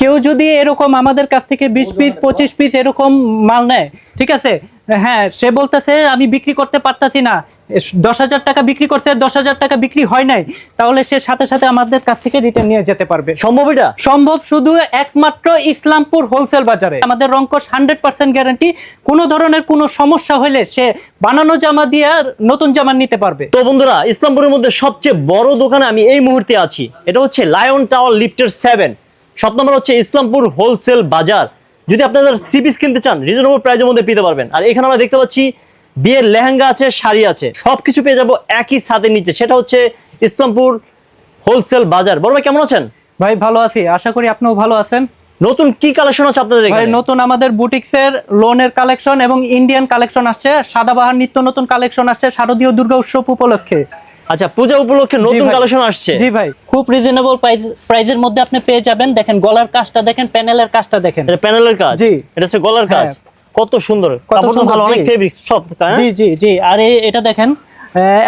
কেউ যদি এরকম আমাদের কাছ থেকে বিশ পিস পঁচিশ পিস এরকম মাল নেয় ঠিক আছে? হ্যাঁ সে বলতেছে আমি বিক্রি করতে পারতাছি না। দশ হাজার টাকা বিক্রি করছে দশ হাজার টাকা বিক্রি হয় নাই। তাহলে সে সাথে সাথে আমাদের কাছ থেকে রিটার্ন নিয়ে যেতে পারবে। সম্ভব এটা? সম্ভব শুধু একমাত্র ইসলামপুর হোলসেল বাজারে। আমাদের রঙ্কশ হান্ড্রেড পার্সেন্ট গ্যারান্টি কোনো ধরনের কোনো সমস্যা হলে সে বানানো জামা দিয়ে আর নতুন জামা নিতে পারবে। তো বন্ধুরা ইসলামপুরের মধ্যে সবচেয়ে বড় দোকানে আমি এই মুহূর্তে আছি। এটা হচ্ছে লায়ন টাওয়ার লিফটের সেভেন সব নম্বর হচ্ছে ইসলামপুর হোলসেল বাজার। যদি আপনারা থ্রি পিস কিনতে চান রিজনেবল প্রাইসের মধ্যে পেতে পারবেন। আর এখানে আমরা দেখতে পাচ্ছি বিয়ের লেহেঙ্গা আছে শাড়ি আছে। সবকিছু পেয়ে যাব একই ছাদের নিচে। সেটা হচ্ছে ইসলামপুর হোলসেল বাজার। বড় ভাই কেমন আছেন? ভাই ভালো আছি। আশা করি আপনিও ভালো আছেন। নতুন কি কালেকশন আছে আপনাদের ভাই এখানে? নতুন আমাদের বুটিক্সের লোনের কালেকশন এবং ইন্ডিয়ান কালেকশন আসছে। সাদাবাহার নিত্য নতুন কালেকশন আসছে শারদীয় দুর্গা উৎসব উপলক্ষে। আচ্ছা পূজা উপলক্ষে নতুন। কালেকশন আসছে জি ভাই খুব রিজনেবল প্রাইজের মধ্যে আপনি পেয়ে যাবেন দেখেন গলার কাজটা দেখেন প্যানেলের কাজটা দেখেন এটা প্যানেলের কাজ জি। এটা হচ্ছে গলার কাজ হ্যাঁ। কত সুন্দর কত ভালো অনেক ফেব্রিক সব হ্যাঁ? জি জি জি আর এটা দেখেন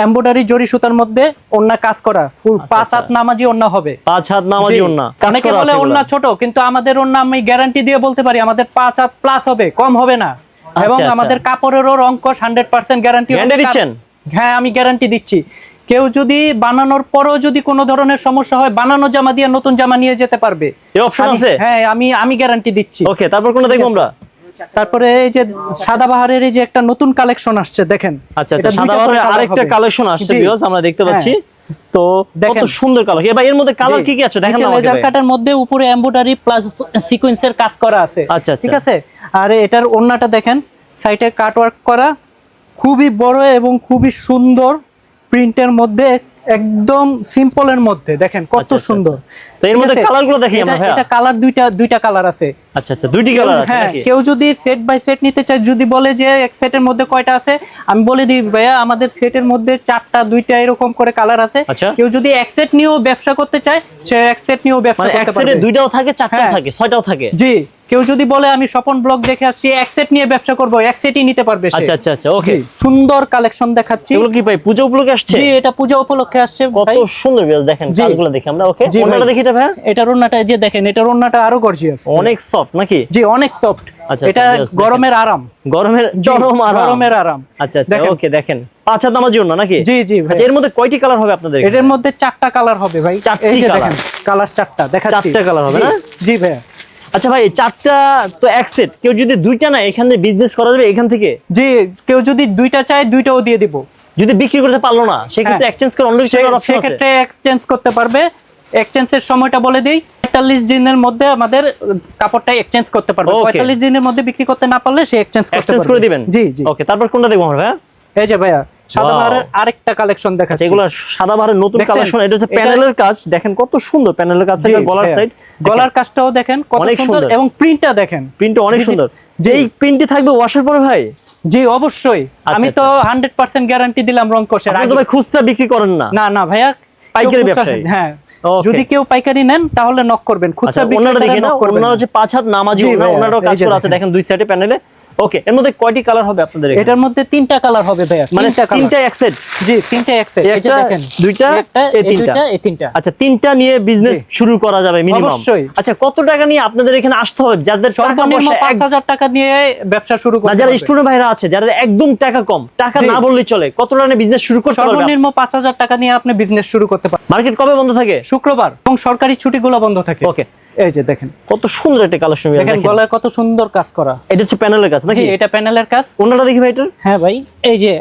এমব্রয়ডারি জরি সুতার মধ্যে ওন্না কাজ করা ফুল পাঁচ আচ্ছা। হাত নামাজি ওন্না হবে পাঁচ হাত নামাজি। ওন্না অনেকে বলে ওন্না ছোট কিন্তু আমাদের ওন্না আমি গ্যারান্টি দিয়ে বলতে পারি আমাদের পাঁচ হাত প্লাস হবে কম হবে না এবং আচ্ছা। আমাদের কাপড়েরও রংকশ হান্ড্রেড পার্সেন্ট গ্যারান্টি দিচ্ছেন? হ্যাঁ আমি গ্যারান্টি দিচ্ছি কেউ যদি বানানোর পরেও যদি কোনো ধরনের সমস্যা হয় বানানো জামা দিয়ে নতুন জামা নিয়ে যেতে পারবে। এই অপশন আমি- আছে? হ্যাঁ আমি আমি গ্যারান্টি দিচ্ছি। ওকে তারপর কোনটা দেখব আমরা? তারপরে এই যে সাদাবাহারের এই যে একটা নতুন কালেকশন আসছে দেখেন। আচ্ছা আচ্ছা দুইটা সাদা বাহারের আরেকটা কালেকশন আসছে ভিউয়ার্স আমরা দেখতে পাচ্ছি। তো কত দেখেন। সুন্দর কালার এবার এর মধ্যে কালার কি কি আছে? দেখেন আমাকে লেজার কাটার মধ্যে উপরে এমব্রয়ডারি প্লাস সিকোয়েন্সের কাজ করা আছে। আচ্ছা, আচ্ছা। ঠিক আছে? আর এটার ওন্নাটা দেখেন সাইডে কাট ওয়ার্ক করা। খুবই বড় এবং খুবই সুন্দর। প্রিন্টের মধ্যে একদম সিম্পলের মধ্যে। দেখেন কত আচ্ছা, আচ্ছা, সুন্দর। তো এর মধ্যে? কালারগুলো দেখি আমরা এটা কালার দুইটা দুইটা কালার আছে। আচ্ছা আচ্ছা দুইটি কালার আছে হ্যাঁ কেউ যদি সেট বাই সেট নিতে চায় যদি বলে যে এক সেটের মধ্যে কয়টা আছে আমি বলে দিই ভাইয়া আমাদের সেটের মধ্যে চারটা দুইটা এরকম করে কালার আছে। আচ্ছা। কেউ যদি এক সেট নিয়েও ব্যবসা করতে চায় সে এক সেট নিয়েও ব্যবসা মানে এক সেটে দুইটাও থাকে চারটাও হ্যাঁ। থাকে ছয়টাও থাকে? জি। কেউ যদি বলে আমি স্বপন ব্লগ দেখে আসছি এক সেট নিয়ে ব্যবসা করব এক সেটই নিতে পারবে। আচ্ছা আচ্ছা আচ্ছা ওকে সুন্দর কালেকশন দেখাচ্ছি। এগুলো কি ভাই পূজা উপলক্ষে আসছে? জি এটা পূজা উপলক্ষে আসছে কত সুন্দর ভিউয়ার্স দেখেন কাজগুলো দেখি আমরা ওকে ওনাটা দেখি এটা এটার ওন্নাটা যে দেখেন এটার ওন্নাটা আরও গর্জিয়াস অনেক সফট নাকি? জি অনেক সফট আচ্ছা, এটা আচ্ছা, গরমের আরাম। গরমের চরম আরাম। গরমের আরাম। আচ্ছা আচ্ছা ওকে দেখেন। হাত নামার জন্য নাকি? জি জি আচ্ছা এর মধ্যে কয়টি কালার হবে আপনাদের? এটার মধ্যে চারটা কালার হবে ভাই। চারটি এই যে দেখেন কালার চারটা দেখাচ্ছি। চারটা colour হবে না? জি ভাইয়া। আচ্ছা ভাই চারটা তো এক সেট কেউ যদি দুইটা না এখান থেকে বিজনেস করা যাবে এখান থেকে? জি কেউ যদি দুইটা চায় দুইটাও দিয়ে দিব। যদি বিক্রি করতে পারল না সেক্ষেত্রে হ্যাঁ। এক্সচেঞ্জ করে অন্য কিছু অপশন আছে? সেক্ষেত্রে এক্সচেঞ্জ করতে পারবে। এক্সচেঞ্জের সময়টা বলে দিই। পঁয়তাল্লিশ দিনের মধ্যে আমাদের কাপড়টা এক্সচেঞ্জ করতে পারবে. পঁয়তাল্লিশ দিনের মধ্যে বিক্রি করতে না পারলে সে এক্সচেঞ্জ করতে এক্সচেঞ্জ করে দিবেন? জি জি। ওকে তারপর কোনটা দেখব আমরা এই যে ভাইয়া সাদা. বাহারের আরেকটা কালেকশন আচ্ছা দেখাচ্ছি। এগুলো সাদা বাহারের নতুন কালেকশন এটা হচ্ছে প্যানেলের কাজ। দেখেন কত সুন্দর প্যানেলের কাজ গলার সাইড গলার কাজটাও দেখেন কত সুন্দর। এবং প্রিন্টটা দেখেন। প্রিন্ট অনেক সুন্দর। জি। যে প্রিন্টটি থাকবে ওয়াশের পরে ভাই? জি অবশ্যই। আমি তো হান্ড্রেড পার্সেন্ট গ্যারান্টি দিলাম রং কোষের আপনি তো ভাই খুচরা বিক্রি করেন না। না না ভাইয়া পাইকারি ব্যবসায়ী। হ্যাঁ. যদি কেউ পাইকারি নেন তাহলে নক করবেন। আচ্ছা খুচরা ওনারা নক না knock করবেন ওনারা যে পাঁচ হাত নামাজি ওনারা ওনারাও কাজ করে আছে। দেখেন। দেখেন দুই সাইডে প্যানেলে ওকে এর মধ্যে কয়টি কালার হবে আপনাদের এটার মধ্যে তিনটা কালার হবে ভাইয়া মানে তিনটা কালার এক সেট জি তিনটা এক সেট দেখেন দুইটা, এই তিনটা। এই তিনটা। আচ্ছা তিনটা নিয়ে বিজনেস শুরু করা যাবে মিনিমাম অবশ্যই। আচ্ছা কত টাকা নিয়ে আপনাদের এখানে আসতে হবে? যাদের সর্বনিম্ন পয়সা পাঁচ এক- হাজার টাকা নিয়ে ব্যবসা শুরু করতে যারা স্টুডেন্ট ভাইরা আছে যাদের একদম টাকা কম টাকা না বললেই চলে কত টাকা নিয়ে বিজনেস শুরু করতে পারবে? সর্বনিম্ন পাঁচ হাজার টাকা নিয়ে আপনি বিজনেস শুরু করতে পারবেন। মার্কেট কবে বন্ধ থাকে? শুক্রবার এবং সরকারি ছুটিগুলো বন্ধ থাকে। ওকে এই যে দেখেন। কত সুন্দর একটা কালেকশন দেখেন গলায় কত সুন্দর কাজ করা। এটা হচ্ছে প্যানেলের কাজ নাকি? এটা প্যানেলের কাজ। দেখি ভাই হ্যাঁ ভাই এই যে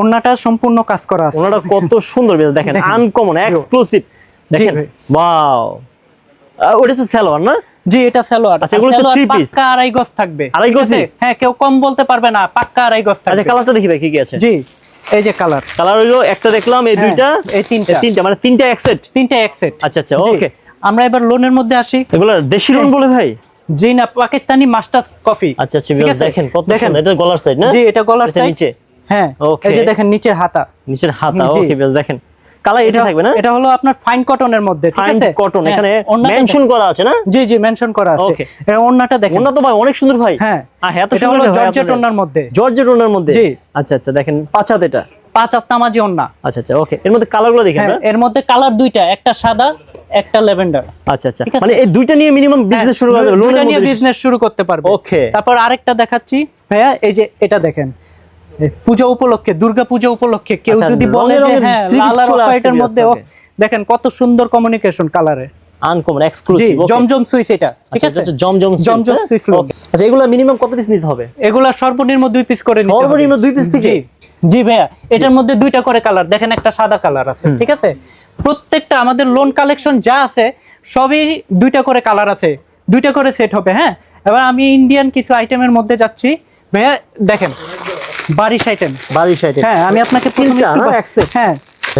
ওন্নাটা সম্পূর্ণ কাজ করা আছে। কত সুন্দর বেশ দেখেন। আনকমন এক্সক্লুসিভ দেখেন ওয়াও ওটা হচ্ছে সালোয়ার না? জি এটা সালোয়ার। আচ্ছা, এগুলো হচ্ছে piece? পাক্কা আড়াই গজ থাকবে। আড়াই? গজই? হ্যাঁ কেউ কম বলতে পারবে না পাক্কা আড়াই গজ আচ্ছা কালারটা দেখি ভাই কি কি আছে? জি এই যে কালার কালার হইল একটা দেখলাম এই হ্যাঁ, দুইটা। এই তিনটা। তিনটা মানে তিনটা এক সেট তিনটা এক সেট আচ্ছা আচ্ছা ওকে আমরা এবার লোনের মধ্যে আসি। এগুলো দেশি লোন বলে ভাই? জি না পাকিস্তানি মাস্টার কফি। আচ্ছা আচ্ছা দেখেন কত সুন্দর। এটা গলার সাইড না? জি এটা গলার সাইড নিচে? হ্যাঁ Okay. এই যে দেখেন নিচের হাতা। নিচের হাতা ওকে বেশ দেখেন। কালার এটা থাকবে না? এটা হলো আপনার ফাইন কটনের মধ্যে ঠিক ফাইন আছে? কটন হ্যাঁ, এখানে মেনশন করা আছে না? জি জি মেনশন করা আছে. এই ওড়নাটা দেখেন। ওনা তো ভাই অনেক সুন্দর ভাই। হ্যাঁ। আহ, এত সুন্দর জর্জেট। ওড়নার মধ্যে। জর্জেট ওনার মধ্যে? জি। আচ্ছা আচ্ছা দেখেন পাঁচ হাত এটা। পাঁচ আত্মামাজি ওন্না আচ্ছা আচ্ছা ওকে এর মধ্যে কালারগুলো দেখি হ্যাঁ এর মধ্যে কালার দুইটা একটা সাদা একটা লেভেন্ডার আচ্ছা আচ্ছা। মানে এই দুইটা নিয়ে মিনিমাম বিজনেস শুরু করা যাবে লোনের হ্যাঁ, নিয়ে বিজনেস শুরু করতে পারবে। Okay. তারপর আরেকটা দেখাচ্ছি। ভাইয়া এই যে এটা দেখেন। পূজা উপলক্ষে দুর্গা পূজা উপলক্ষে কেউ আচ্ছা, যদি বলে যে হ্যাঁ লাল আর হোয়াইটের মধ্যে দেখেন কত সুন্দর কমিউনিকেশন কালারে আনকমন এক্সক্লুসিভ জমজম সুইচ এটা ঠিক আছে? জমজম জমজম সুইচ ওকে আচ্ছা এগুলো মিনিমাম কত পিস নিতে হবে? এগুলা সর্বনিম্ন দুই পিস করে নিতে হবে। সর্বনিম্ন দুই পিস থেকে? জি ভাইয়া এটার মধ্যে দুইটা করে কালার দেখেন একটা সাদা কালার আছে ঠিক আছে? প্রত্যেকটা আমাদের লোন কালেকশন যা আছে সবই দুইটা করে কালার আছে দুইটা করে সেট হবে হ্যাঁ? এবার আমি ইন্ডিয়ান কিছু আইটেমের মধ্যে যাচ্ছি। ভাইয়া দেখেন বারিশ আইটেম বাড়ির সাইডে হ্যাঁ আমি আপনাকে? হ্যাঁ।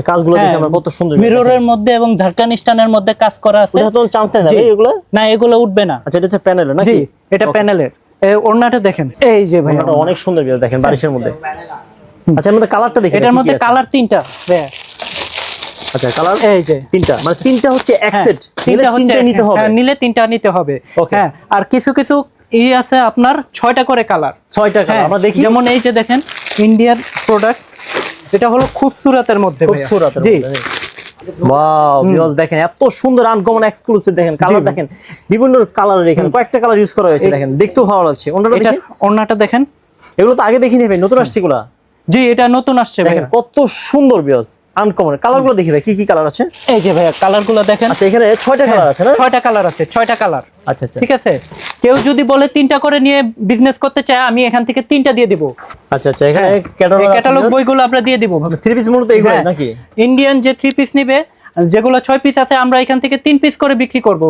কাজগুলো দেখে আমরা কত সুন্দর মিররের মধ্যে এবং ধারকানিস্তানের মধ্যে কাজ করা আছে। ওটা তো চান্স নেই না। এগুলো? না এগুলো উঠবে না। আচ্ছা এটা হচ্ছে প্যানেল নাকি? এটা প্যানেলের ওড়নাটা দেখেন। এই যে ভাই অনেক সুন্দর দেখেন বারিশের মধ্যে। আচ্ছা এর মধ্যে কালারটা দেখি এটার মধ্যে কালার তিনটা আচ্ছা কালার এই যে। তিনটা মানে তিনটা হচ্ছে এক হ্যাঁ, সেট তিনটা হচ্ছে নিতে হবে। হ্যাঁ, নিলে তিনটা নিতে হবে। হ্যাঁ আর কিছু কিছু ই আছে আপনার ছয়টা করে কালার ছয়টা কালার আমরা দেখি। যেমন এই যে দেখেন ইন্ডিয়ান প্রোডাক্ট এটা হলো খুবসুরাতের মধ্যে ভাইয়া। খুবসুরত জি। ওয়াও ভিউয়ার্স দেখেন এত সুন্দর আনকমন এক্সক্লুসিভ দেখেন কালার দেখেন বিভিন্ন কালারের এখানে কয়েকটা কালার ইউজ করা হয়েছে দেখেন দেখতেও ভালো লাগছে। অন্যটা এটা দেখি ওড়নাটা দেখেন। এগুলো তো আগে দেখি নেবেন নতুন আসছে এগুলা। জি এটা নতুন আসছে দেখেন কত সুন্দর ভিউয়ার্স আনকমন কালারগুলো দেখি ভাই কি কি কালার আছে? এই যে ভাইয়া কালারগুলো দেখেন। আচ্ছা এখানে ছয়টা কালার আছে না? ছয়টা কালার আছে ছয়টা কালার আচ্ছা আচ্ছা। ঠিক আছে? কেউ যদি বলে তিনটা করে নিয়ে বিজনেস করতে চায় আমি এখান থেকে তিনটা দিয়ে দিব। আচ্ছা আচ্ছা এখানে ক্যাটালগ ক্যাটালগ বইগুলো আমরা দিয়ে দিব। থ্রি পিস মূলত এইগুলো হ্যাঁ। নাকি? ইন্ডিয়ান যে থ্রি পিস নিবে যেগুলো ছয় পিস আছে আমরা এখান থেকে তিন পিস করে বিক্রি করব।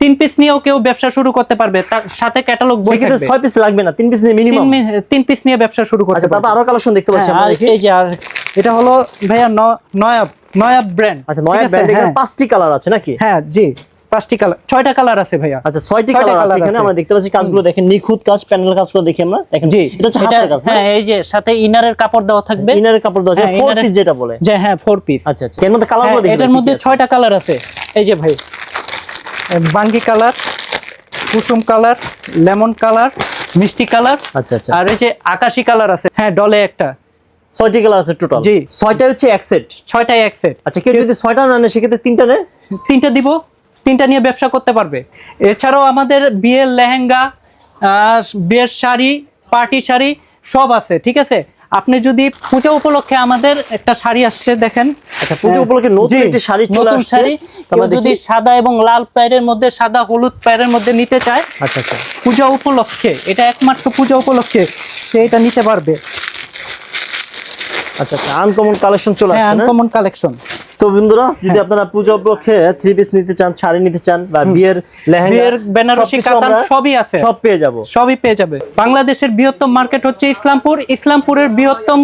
তিন পিস নিয়েও কেউ ব্যবসা শুরু করতে পারবে তার সাথে ক্যাটালগ বই থাকবে। ছয় পিস লাগবে না তিন পিস নিয়ে মিনিমাম তিন পিস নিয়ে ব্যবসা শুরু করতে আচ্ছা তারপর আরও কালেকশন দেখতে পাচ্ছি হ্যাঁ, আমরা এই যে আর এটা হলো ভাইয়া ন- নয়াব নয়াব ব্র্যান্ড আচ্ছা নয়া ব্র্যান্ড এখানে পাঁচটি কালার আছে নাকি? হ্যাঁ জি পাঁচটি কালার ছয়টা কালার আছে ভাইয়া। আচ্ছা ছয়টি কালার আছে এখানে আমরা দেখতে পাচ্ছি কাজগুলো দেখেন নিখুঁত কাজ প্যানেল কাজগুলো দেখি আমরা। দেখেন জি এটা হচ্ছে হাতের কাজ হ্যাঁ এই যে সাথে ইনারের কাপড় দেওয়া থাকবে। ইনারের কাপড় দেওয়া আছে হ্যাঁ, ফোর পিস যেটা বলে। যে হ্যাঁ ফোর পিস আচ্ছা আচ্ছা। এর মধ্যে কালারগুলো দেখি এটার মধ্যে ছয়টা কালার আছে। এই যে ভাই বাঙ্গি কালার কুসুম কালার লেমন কালার মিষ্টি কালার আচ্ছা আচ্ছা। আর এই যে আকাশি কালার আছে। হ্যাঁ ডলে একটা। ছয়টি কালার আছে টোটাল জি। ছয়টা হচ্ছে এক সেট ছয়টাই এক সেট আচ্ছা কেউ যদি ছয়টা না নেয় সেক্ষেত্রে তিনটা নেয়? তিনটা দিব তিনটা নিয়ে ব্যবসা করতে পারবে। এছাড়াও আমাদের বিয়ের লেহেঙ্গা বিয়ের শাড়ি পার্টি শাড়ি সব আছে ঠিক আছে? আপনি যদি পূজা উপলক্ষে আমাদের একটা শাড়ি আসছে দেখেন। পূজা উপলক্ষে নতুন একটি শাড়ি চলে আসছে। কেউ যদি সাদা এবং লাল প্যারের মধ্যে সাদা হলুদ প্যারের মধ্যে নিতে চায় আচ্ছা আচ্ছা। পূজা উপলক্ষে এটা একমাত্র পূজা উপলক্ষে সে এটা নিতে পারবে। আচ্ছা আচ্ছা আনকমন কালেকশন চলে হ্যাঁ আসছে আনকমন কালেকশন তো বন্ধুরা যদি আপনারা পূজা উপলক্ষে থ্রি পিস নিতে চান শাড়ি নিতে চান বা বিয়ের লেহেঙ্গা বিয়ের বেনারসি কাতান সবই আছে। সব পেয়ে যাব। সবই পেয়ে যাবে। বাংলাদেশের বৃহত্তম মার্কেট হচ্ছে ইসলামপুর। ইসলামপুরের বৃহত্তম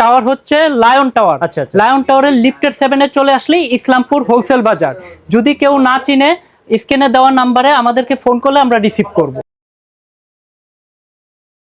টাওয়ার হচ্ছে লায়ন টাওয়ার। আচ্ছা, আচ্ছা। লায়ন টাওয়ারের লিফটেড সেভেনে চলে আসলেই ইসলামপুর হোলসেল বাজার। যদি কেউ না চিনে স্ক্রিনে দেওয়া নাম্বারে আমাদেরকে ফোন করলে আমরা রিসিভ করব।